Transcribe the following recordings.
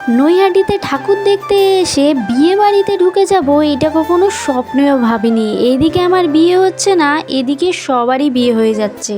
নৈহাটিতে ঠাকুর দেখতে এসে বিয়ে বাড়িতে ঢুকে যাব এটা কখনো স্বপ্নেও ভাবিনি। এদিকে আমার বিয়ে হচ্ছে না এদিকে সবারই বিয়ে হয়ে যাচ্ছে।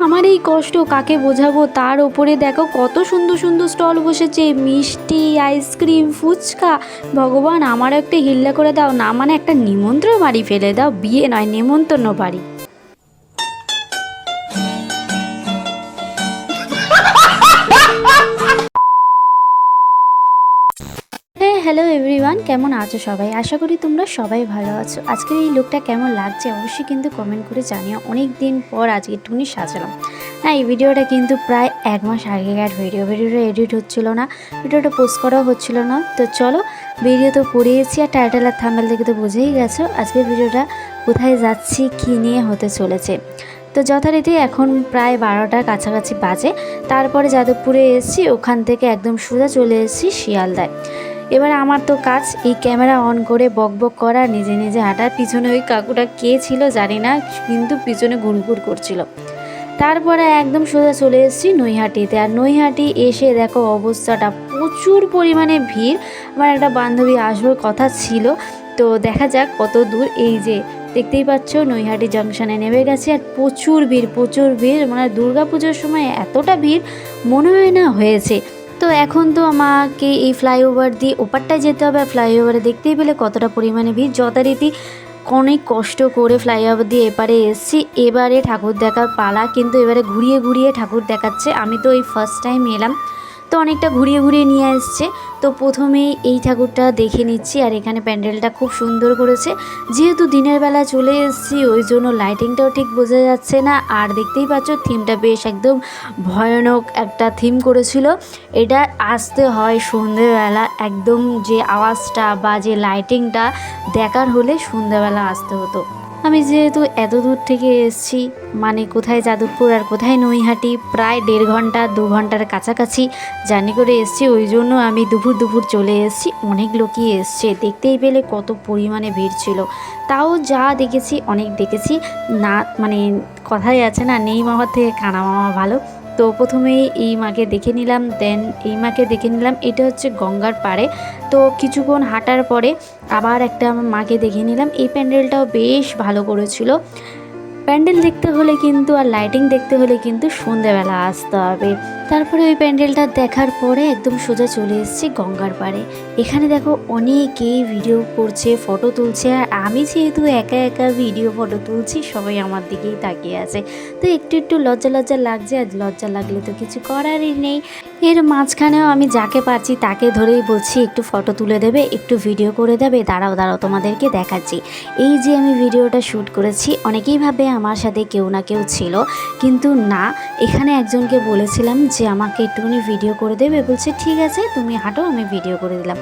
আমার এই কষ্ট কাকে বোঝাবো? তার ওপরে দেখো কত সুন্দর সুন্দর স্টল বসেছে মিষ্টি আইসক্রিম ফুচকা। ভগবান আমারও একটা হিল্লা করে দাও। না মানে একটা নিমন্ত্রণ বাড়ি ফেলে দাও বিয়ে নয় নিমন্ত্রণ বাড়ি। এভরিওয়ান কেমন আছো সবাই? আশা করি তোমরা সবাই ভালো আছো। আজকের এই লুকটা কেমন লাগছে অবশ্যই কিন্তু কমেন্ট করে জানিও। অনেক দিন পর আজকে একটুখানি সাজালাম। হ্যাঁ এই ভিডিওটা কিন্তু প্রায় এক মাস আগেকার ভিডিও ভিডিওটা এডিট হচ্ছিল না, ভিডিওটা পোস্ট করাও হচ্ছিল না। তো চলো ভিডিও তো পড়িয়েছি আর টাইটেল আর থাম্বেল দেখে তো বুঝেই গেছো আজকের ভিডিওটা কোথায় যাচ্ছি, কী নিয়ে হতে চলেছে। তো যথারীতি এখন প্রায় বারোটার কাছাকাছি বাজে। তারপরে যাদবপুরে এসেছি, ওখান থেকে একদম সোজা চলে এসেছি শিয়ালদায়। এবার আমার তো কাজ, এই ক্যামেরা অন করে বক বক করা, নিজে নিজে হাঁটার পিছনে ওই কাকুটা কে ছিল জানি না, কিন্তু পিছনে গুড়গুড় করছিল। তারপরে একদম সোজা চলে এসেছি নৈহাটিতে। আর নৈহাটি এসে দেখো অবস্থাটা প্রচুর পরিমাণে ভিড়। আমার একটা বান্ধবী আসবার কথা ছিল, তো দেখা যাক কত দূর। এই যে দেখতেই পাচ্ছ নৈহাটি জাংশনে নেমে গেছে, আর প্রচুর ভিড় প্রচুর ভিড়। মানে দুর্গা পুজোর সময় এতটা ভিড়, মনে হয় না হয়েছে। তো এখন তো আমাকে এই ফ্লাইওভার দিয়ে ওপারটায় যেতে হবে, আর ফ্লাইওভারে দেখতেই পেলে কতটা পরিমাণে ভিড়। যথারীতি অনেক কষ্ট করে ফ্লাইওভার দিয়ে এপারে এসছি। এবারে ঠাকুর দেখার পালা কিন্তু এবারে ঘুরিয়ে ঘুরিয়ে ঠাকুর দেখাচ্ছে। আমি তো এই ফার্স্ট টাইম এলাম। তো অনেকটা ঘুরিয়ে ঘুরিয়ে নিয়ে এসছে তো প্রথমেই এই ঠাকুরটা দেখে নিচ্ছি আর এখানে প্যান্ডেলটা খুব সুন্দর করেছে। যেহেতু দিনের বেলা চলে এসেছি, ওই জন্য লাইটিংটাও ঠিক বোঝা যাচ্ছে না। আর দেখতেই পাচ্ছ থিমটা বেশ একদম ভয়ানক একটা থিম করেছিল। এটা আসতে হয় সন্ধেবেলা, একদম যে আওয়াজটা বা যে লাইটিংটা দেখার হলে সন্ধেবেলা আসতে হতো। আমি যেহেতু এত দূর থেকে এসেছি মানে কোথায় যাদবপুর আর কোথায় নৈহাটি, প্রায় দেড় ঘণ্টা, দু ঘণ্টার কাছাকাছি জার্নি করে এসেছি, ওই জন্য আমি দুপুর দুপুর চলে এসেছি, অনেক লোকই এসছে। দেখতেই পেলে কত পরিমাণে ভিড় ছিল। তাও যা দেখেছি, অনেক দেখেছি, না মানে কথাই আছে না, নেই মামার থেকে কানা মামা ভালো। তো প্রথমেই এই মাকে দেখে নিলাম দেন এই মাকে দেখে নিলাম। এটা হচ্ছে গঙ্গার পাড়ে। তো কিছুক্ষণ হাঁটার পরে আবার একটা মাকে দেখে নিলাম। এই প্যান্ডেলটাও বেশ ভালো করেছিল। প্যান্ডেল দেখতে হলে কিন্তু আর লাইটিং দেখতে হলে কিন্তু সন্ধেবেলা আসতে হবে। তারপরে ওই প্যান্ডেলটা দেখার পরে একদম সোজা চলে এসেছি গঙ্গার পাড়ে। এখানে দেখো অনেকেই ভিডিও করছে, ফটো তুলছে, আর আমি যেহেতু একা একা ভিডিও, ফটো তুলছি, সবাই আমার দিকেই তাকিয়ে আছে। তো একটু একটু লজ্জা লজ্জা লাগছে, আর লজ্জা লাগলে তো কিছু করারই নেই। এর মাঝখানেও আমি যাকে পারছি তাকে ধরেই বলছি, একটু ফটো তুলে দেবে, একটু ভিডিও করে দেবে, দাঁড়াও দাঁড়াও, তোমাদেরকে দেখাচ্ছি। এই যে আমি ভিডিওটা শ্যুট করেছি, অনেকেই ভাবে আমার সাথে কেউ না কেউ ছিল, কিন্তু না, এখানে একজনকে বলেছিলাম যে, আমাকে একটুখানি ভিডিও করে দেবে। বলছে, ঠিক আছে, তুমি হাঁটো, আমি ভিডিও করে দিলাম।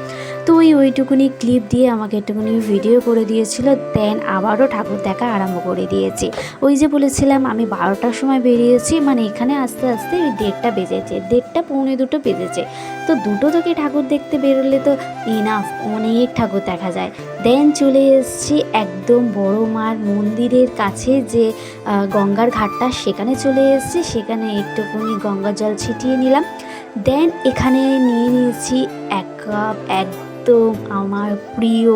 তো ওই ওইটুকুনি ক্লিপ দিয়ে আমাকে একটুখানি ভিডিও করে দিয়েছিল দেন আবারও ঠাকুর দেখা আরম্ভ করে দিয়েছি। ওই যে বলেছিলাম, আমি বারোটার সময় বেরিয়েছি মানে এখানে আস্তে আস্তে ওই দেড়টা বেজেছে, দেড়টা পৌনে দুটো বেজেছে। তো দুটো থেকে ঠাকুর দেখতে বেরোলে তো ইনাফ অনেক ঠাকুর দেখা যায়। দেন চলে এসেছি একদম বড় মার মন্দিরের কাছে যে গঙ্গার ঘাটটা, সেখানে চলে এসেছি, সেখানে একটুকুনি গঙ্গার জল ছিটিয়ে নিলাম। দেন এখানে নিয়ে নিয়েছি এক কাপ একদম আমার প্রিয়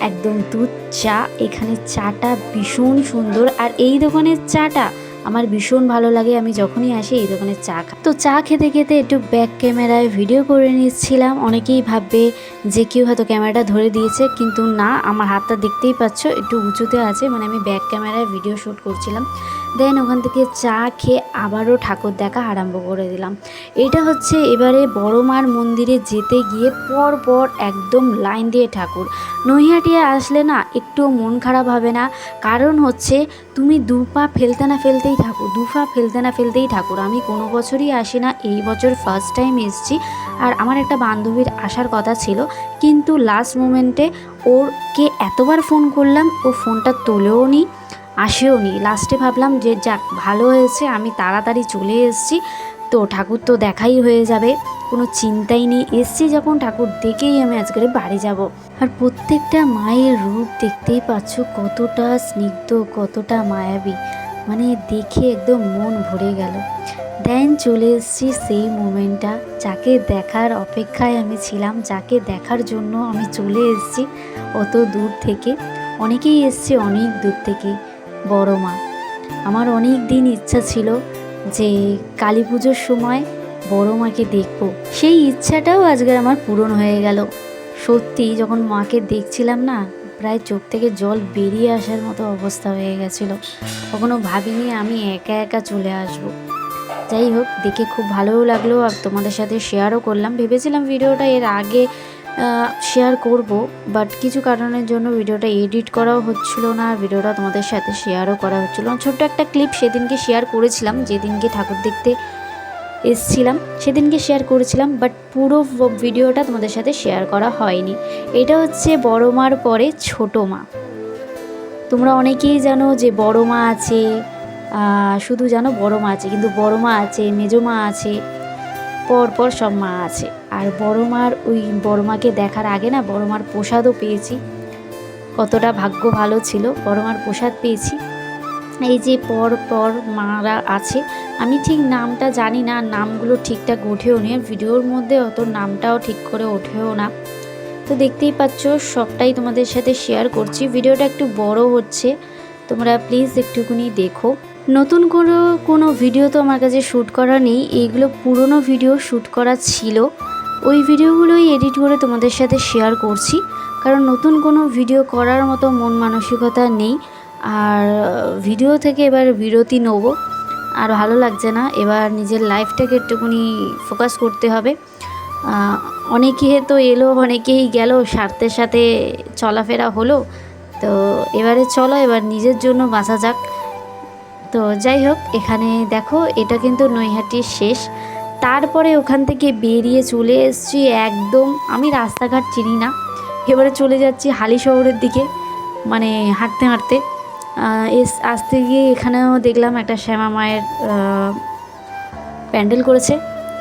একদম দুধ চা। এখানে চাটা ভীষণ সুন্দর। আর এই দোকানের চাটা আমার ভীষণ ভালো লাগে, আমি যখনই আসি এই দোকানের চা খাই তো চা খেতে খেতে একটু ব্যাক ক্যামেরায় ভিডিও করে নিচ্ছিলাম। অনেকেই ভাববে যে কেউ হয়তো ক্যামেরাটা ধরে দিয়েছে, কিন্তু না, আমার হাতটা দেখতেই পাচ্ছ, একটু উঁচুতে আছে মানে আমি ব্যাক ক্যামেরায় ভিডিও শ্যুট করছিলাম। দেন ওখান থেকে চা খেয়ে আবারও ঠাকুর দেখা আরম্ভ করে দিলাম। এটা হচ্ছে এবারে বড় মার মন্দিরে যেতে গিয়ে পর পর একদম লাইন দিয়ে ঠাকুর। নৈহাটিয়া আসলে না, একটু মন খারাপ হবে না। কারণ হচ্ছে, তুমি দু পা ফেলতে না ফেলতেই থাকো দু পা ফেলতে না ফেলতেই ঠাকুর। আমি কোনো বছরই আসি না, এই বছর ফার্স্ট টাইম এসছি। আর আমার একটা বান্ধবীর আসার কথা ছিল, কিন্তু লাস্ট মোমেন্টে ওরকে এতবার ফোন করলাম, ও ফোনটা তোলেও নি, আসেও নি। লাস্টে ভাবলাম যে, যাক, ভালো হয়েছে, আমি তাড়াতাড়ি চলে এসেছি। তো ঠাকুর তো দেখাই হয়ে যাবে। কোনো চিন্তাই নেই। এসছি যখন ঠাকুর দেখেই আমি আজকের বাড়ি যাব। আর প্রত্যেকটা মায়ের রূপ দেখতেই পাচ্ছ, কতটা স্নিগ্ধ, কতটা মায়াবী। মানে দেখে একদম মন ভরে গেল। দেন চলে এসেছি সেই মোমেন্টটা। যাকে দেখার অপেক্ষায় আমি ছিলাম, যাকে দেখার জন্য আমি চলে এসেছি অত দূর থেকে। অনেকেই এসছে অনেক দূর থেকে, বড় মা। আমার অনেক দিন ইচ্ছা ছিল যে কালী পুজোর সময় বড় মাকে দেখব। সেই ইচ্ছাটাও আজকে আমার পূরণ হয়ে গেল। সত্যি যখন মাকে দেখছিলাম না প্রায় চোখ থেকে জল বেরিয়ে আসার মতো অবস্থা হয়ে গেছিল। কখনো ভাবিনি আমি একা একা চলে আসব। যাই হোক, দেখে খুব ভালোও লাগল আর তোমাদের সাথে শেয়ারও করলাম। ভেবেছিলাম ভিডিওটা এর আগে শেয়ার করব বাট কিছু কারণের জন্য ভিডিওটা এডিট করাও হচ্ছিল না, আর ভিডিওটা তোমাদের সাথে শেয়ারও করা হচ্ছিল না। ছোট্ট একটা ক্লিপ সেদিনকে শেয়ার করেছিলাম, যেদিনকে ঠাকুর দেখতে এসছিলাম, সেদিনকে শেয়ার করেছিলাম বাট পুরো ভিডিওটা তোমাদের সাথে শেয়ার করা হয়নি। এটা হচ্ছে বড় মার পরে ছোট মা। তোমরা অনেকেই জানো যে বড় মা আছে শুধু জানো বড় মা আছে, কিন্তু বড় মা আছে, মেজো মা আছে, পর পর সব মা আছে। আর বড় মার ওই বড় মাকে দেখার আগে না, বড় মার প্রসাদও পেয়েছি। কতটা ভাগ্য ভালো ছিল, বড় মার প্রসাদ পেয়েছি। এই যে পর পর মারা আছে, আমি ঠিক নামটা জানি না, নামগুলো ঠিকঠাক ওঠেও নি ভিডিওর মধ্যে অত নামটাও ঠিক করে ওঠেও না। তো দেখতেই পাচ্ছ, সবটাই তোমাদের সাথে শেয়ার করছি। ভিডিওটা একটু বড় হচ্ছে, তোমরা প্লিজ একটুকুনি দেখো। নতুন কোনো কোনো ভিডিও তো আমার কাছে শ্যুট করা নেই এইগুলো পুরনো ভিডিও শ্যুট করা ছিল। ওই ভিডিওগুলোই এডিট করে তোমাদের সাথে শেয়ার করছি, কারণ নতুন কোনো ভিডিও করার মতো মন মানসিকতা নেই। আর ভিডিও থেকে এবার বিরতি নেব। আর ভালো লাগছে না, এবার নিজের লাইফটাকে একটুখানি ফোকাস করতে হবে। অনেকে তো এলো, অনেকেই গেল স্বার্থের সাথে চলাফেরা হলো। তো এবারে চলো, এবার নিজের জন্য বাঁচা যাক। তো যাই হোক, এখানে দেখো, এটা কিন্তু নৈহাটির শেষ। তারপরে ওখান থেকে বেরিয়ে চলে এসেছি একদম, আমি রাস্তাঘাট চিনি না। এবারে চলে যাচ্ছি হালি শহরের দিকে মানে হাঁটতে হাঁটতে। এস আসতে গিয়ে এখানেও দেখলাম একটা শ্যামা মায়ের প্যান্ডেল করেছে।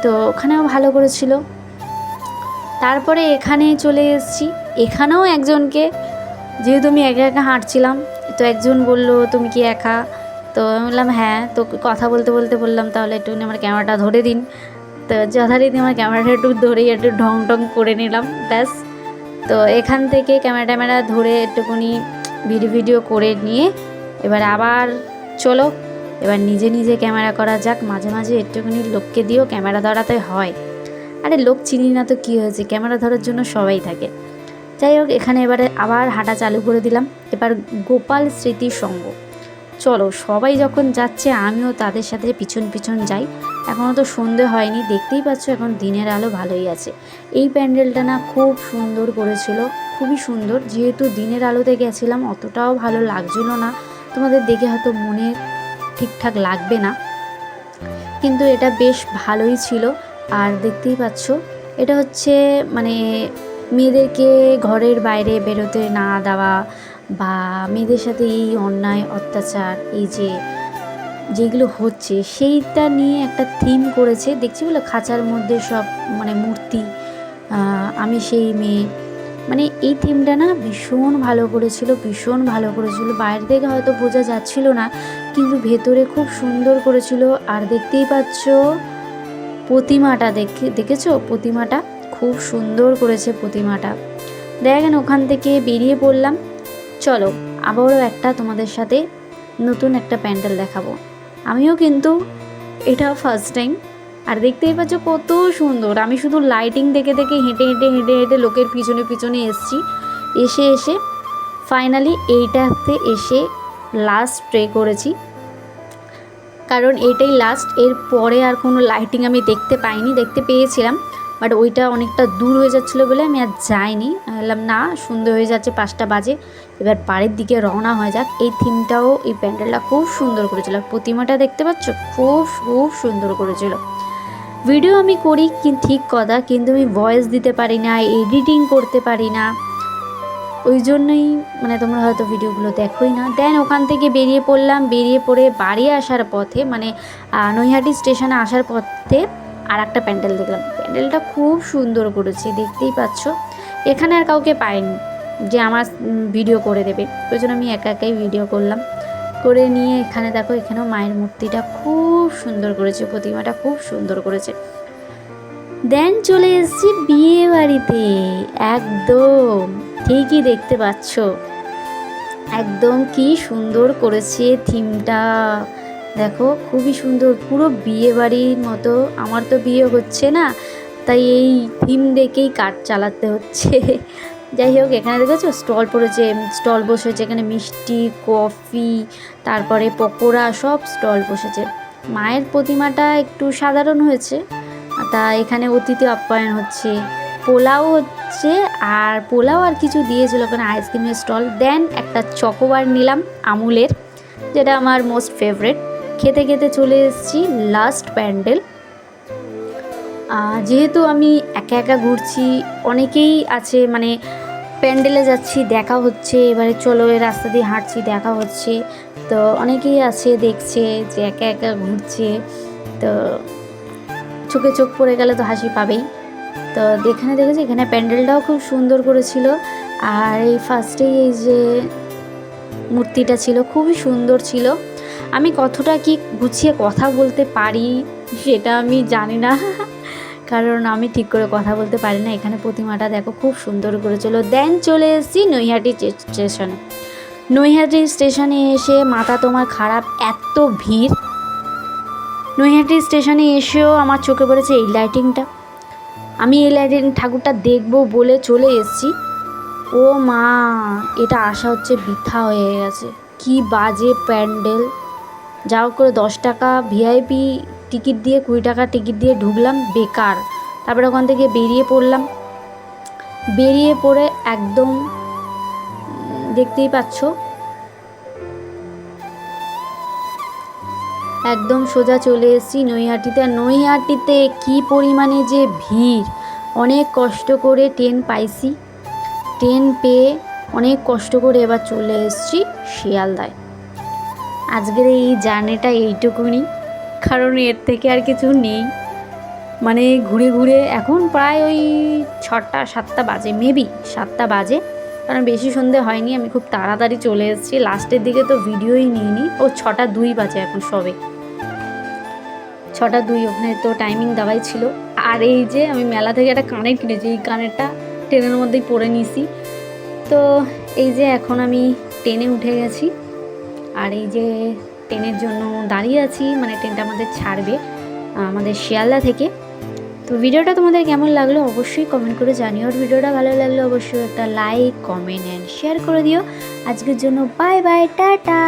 তো ওখানেও ভালো করেছিল। তারপরে এখানে চলে এসেছি। এখানেও একজনকে, যেহেতু আমি একা একা হাঁটছিলাম, তো একজন বলল, তুমি কি একা? তো আমি বললাম হ্যাঁ। তো কথা বলতে বলতে বললাম, তাহলে একটুখানি আমার ক্যামেরাটা ধরে দিন। তো যথারীতি আমার ক্যামেরাটা একটু ধরেই একটু ঢং ঢং করে নিলাম, ব্যাস। তো এখান থেকে ক্যামেরা ট্যামেরা ধরে একটুখানি ভিডিও ভিডিও করে নিয়ে এবার আবার চলো। এবার নিজে নিজে ক্যামেরা করা যাক, মাঝে মাঝে একটুখানি লোককে দিয়েও ক্যামেরা ধরাতে হয়। আরে লোক চিনি না তো কী হয়েছে? ক্যামেরা ধরার জন্য সবাই থাকে। যাই হোক, এখানে এবারে আবার হাঁটা চালু করে দিলাম। এবার গোপাল স্মৃতি সঙ্গ। চলো, সবাই যখন যাচ্ছে, আমিও তাদের সাথে পিছন পিছন যাই। এখনও তো সন্ধে হয়নি, দেখতেই পাচ্ছ এখন দিনের আলো ভালোই আছে। এই প্যান্ডেলটা না খুব সুন্দর করেছিল, খুবই সুন্দর। যেহেতু দিনের আলোতে গেছিলাম, অতটাও ভালো লাগছিল না। তোমাদের দেখে হয়তো মনে ঠিকঠাক লাগবে না। কিন্তু এটা বেশ ভালোই ছিল। আর দেখতেই পাচ্ছ, এটা হচ্ছে মানে মেয়েদেরকে ঘরের বাইরে বেরোতে না দেওয়া বা মেয়েদের সাথে এই অন্যায়, অত্যাচার, এই যে যেগুলো হচ্ছে, সেইটা নিয়ে একটা থিম করেছে। দেখছি বলে খাঁচার মধ্যে সব মানে মূর্তি আমি সেই মেয়ে। মানে এই থিমটা না ভীষণ ভালো করেছিল, ভীষণ ভালো করেছিল। বাইরে থেকে হয়তো বোঝা যাচ্ছিল না, কিন্তু ভেতরে খুব সুন্দর করেছিল। আর দেখতেই পাচ্ছ, প্রতিমাটা দেখে, দেখেছ? প্রতিমাটা খুব সুন্দর করেছে প্রতিমাটা। দেখেন, ওখান থেকে বেরিয়ে পড়লাম। চলো, আবারও একটা তোমাদের সাথে নতুন একটা প্যান্ডেল দেখাবো। আমিও কিন্তু এটা ফার্স্ট টাইম আর দেখতেই পাচ্ছ কত সুন্দর। আমি শুধু লাইটিং দেখে দেখে হেঁটে হেঁটে হেঁটে হেঁটে লোকের পিছনে পিছনে এসছি। এসে এসে ফাইনালি এইটাতে এসে লাস্ট প্রে করেছি। কারণ এটাই লাস্ট এর পরে আর কোনো লাইটিং আমি দেখতে পাইনি। দেখতে পেয়েছিলাম। বাট ওইটা অনেকটা দূর হয়ে যাচ্ছিল বলে আমি আর যাইনি। বললাম না সুন্দর হয়ে যাচ্ছে পাঁচটা বাজে। এবার পাড়ের দিকে রওনা হয়ে যাক। এই থিমটাও, এই প্যান্ডেলটা খুব সুন্দর করেছিল। প্রতিমাটা দেখতে পাচ্ছ? খুব খুব সুন্দর করেছিল। ভিডিও আমি করি কি, ঠিক কথা, কিন্তু আমি ভয়েস দিতে পারি না এডিটিং করতে পারি না। ওই জন্যই মানে তোমরা হয়তো ভিডিওগুলো দেখোই না। দেন ওখান থেকে বেরিয়ে পড়লাম। বেরিয়ে পড়ে বাড়ি আসার পথে মানে নৈহাটি স্টেশনে আসার পথে আর একটা প্যান্ডেল দেখলাম। প্যান্ডেলটা খুব সুন্দর করেছে, দেখতেই পাচ্ছ। এখানে আর কাউকে পাইনি যে আমার ভিডিও করে দেবে। ওই জন্য আমি একা একাই ভিডিও করলাম। করে নিয়ে এখানে দেখো, এখানেও মায়ের মূর্তিটা খুব সুন্দর করেছে, প্রতিমাটা খুব সুন্দর করেছে। দেন চলে এসেছি বিয়ে বাড়িতে। একদম, ঠিকই দেখতে পাচ্ছ। একদম কি সুন্দর করেছে থিমটা দেখো, খুবই সুন্দর। পুরো বিয়ে বাড়ির মতো। আমার তো বিয়ে হচ্ছে না, তাই এই থিম দেখেই কাঠ চালাতে হচ্ছে। যাই হোক, এখানে দেখেছ, স্টল পড়েছে, স্টল বসেছে, এখানে মিষ্টি, কফি, তারপরে পকোড়া, সব স্টল বসেছে। মায়ের প্রতিমাটা একটু সাধারণ হয়েছে, তা এখানে অতিথি আপ্যায়ন হচ্ছে। পোলাও হচ্ছে, আর পোলাও আর কিছু দিয়েছিল ওখানে আইসক্রিমের স্টল। দেন একটা চকোবার নিলাম, আমুলের, যেটা আমার মোস্ট ফেভারেট খেতে খেতে চলে এসেছি লাস্ট প্যান্ডেল যেহেতু আমি একা একা ঘুরছি, অনেকেই আছে মানে প্যান্ডেলে যাচ্ছি, দেখা হচ্ছে, এবারে চলো এই রাস্তা দিয়ে হাঁটছি, দেখা হচ্ছে। তো অনেকেই আছে, দেখছে যে একা একা ঘুরছে। তো চোখে চোখ পড়ে গেলে তো হাসি পাবেই। তো এখানে দেখেছি, এখানে প্যান্ডেলটাও খুব সুন্দর করেছিল। আর এই ফার্স্টেই এই যে মূর্তিটা ছিল, খুবই সুন্দর ছিল। আমি কতটা কি গুছিয়ে কথা বলতে পারি সেটা আমি জানি না। কারণ আমি ঠিক করে কথা বলতে পারি না। এখানে প্রতিমাটা দেখো খুব সুন্দর করেছিল দেন চলে এসেছি নৈহাটি স্টেশনে। নৈহাটি স্টেশনে এসে মাথা তোমার খারাপ এত ভিড়। নৈহাটি স্টেশনে এসেও আমার চোখে পড়েছে এই লাইটিংটা আমি এই লাইটিং ঠাকুরটা দেখব বলে চলে এসেছি। ও মা, এটা আসা হচ্ছে বৃথা হয়ে গেছে। কি বাজে প্যান্ডেল। যা হোক করে দশ টাকা ভিআইপি টিকিট দিয়ে, কুড়ি টাকা টিকিট দিয়ে ঢুকলাম বেকার। তারপরে ওখান থেকে বেরিয়ে পড়লাম। বেরিয়ে পড়ে একদম দেখতেই পাচ্ছ। একদম সোজা চলে এসেছি নৈহাটিতে। আর নৈহাটিতে কী পরিমাণে যে ভিড়! অনেক কষ্ট করে ট্রেন পাইছি। ট্রেন পেয়ে অনেক কষ্ট করে এবার চলে এসেছি শিয়ালদায়। আজকের এই জার্নিটা এইটুকুনি, কারণ এর থেকে আর কিছু নেই। মানে ঘুরে ঘুরে এখন প্রায় ওই ছটা, সাতটা বাজে মেবি সাতটা বাজে। কারণ বেশি সন্ধে হয়নি, আমি খুব তাড়াতাড়ি চলে এসেছি। লাস্টের দিকে তো ভিডিওই নিইনি। ও ছটা দুই বাজে এখন সবে। ছটা দুই ওখানে তো টাইমিং দেওয়াই ছিল। আর এই যে আমি মেলা থেকে একটা কানের কিনেছি এই কানেরটা ট্রেনের মধ্যেই পরে নিছি তো এই যে এখন আমি ট্রেনে উঠে গেছি। আর এই যে ট্রেনের জন্য দাঁড়িয়ে আছি মানে ট্রেনটা আমাদের ছাড়বে আমাদের শিয়ালদা থেকে। তো ভিডিওটা তোমাদের কেমন লাগল অবশ্যই কমেন্ট করে জানিও। আর ভিডিওটা ভালো লাগলে অবশ্যই একটা লাইক কমেন্ট অ্যান্ড শেয়ার করে দিও। আজকের জন্য বাই বাই টাটা!